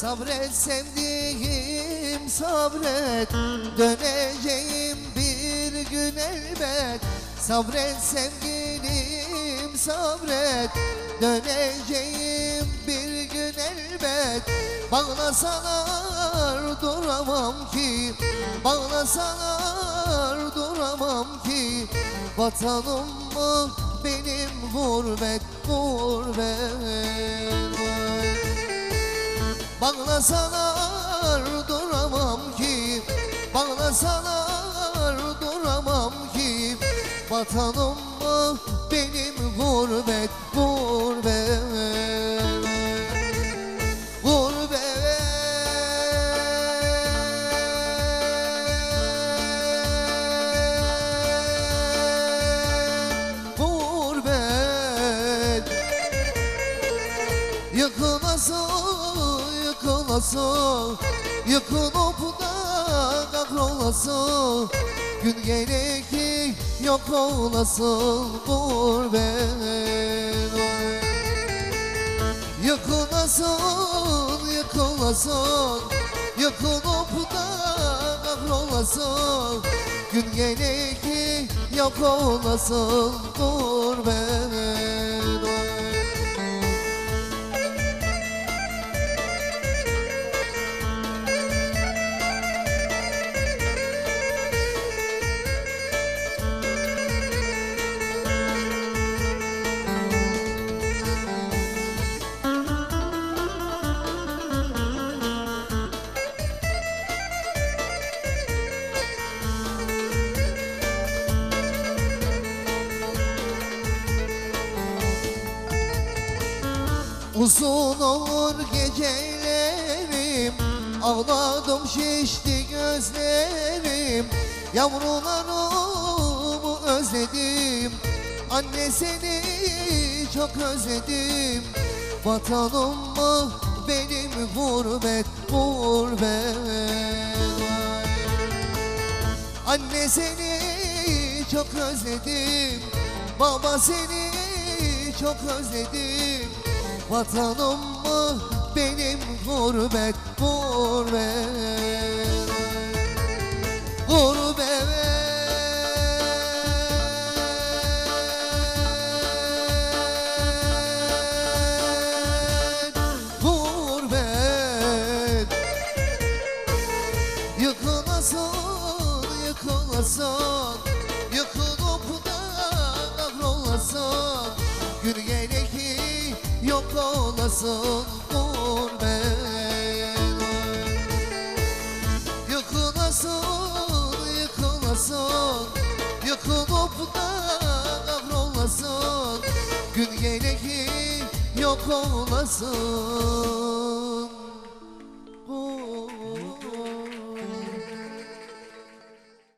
Sabret sevdiğim sabret. Döneceğim bir gün elbet. Sabret sevgilim sabret. Döneceğim bir gün elbet. Bağlasalar duramam ki. Bağlasalar duramam ki. Vatanım mı benim gurbet gurbet Bağlasalar duramam ki Bağlasalar duramam ki. Vatanım mı benim gurbet gurbet Gurbet Yıkılasın, yıkılasın Yıkılıp da kahrolasın Gün gelir ki yok olasın gurbet Yıkılasın, yıkılasın Yıkılıp da kahrolasın Gün gelir ki yok olasın gurbet Uzun olur gecelerim Ağladım şişti gözlerim. Yavrularımı özledim Anne seni çok özledim. Vatanım mı benim gurbet gurbet. Anne seni çok özledim Baba seni çok özledim Vatanım mı? Benim gurbet gurbet. Gurbet Gurbet. Yıkılasın, yıkılasın Yıkılıp da gelir ki yok olasın gurbet Yıkılasın, yıkılasın. Yıkılıp da kahrolasın Gün ki yok olasın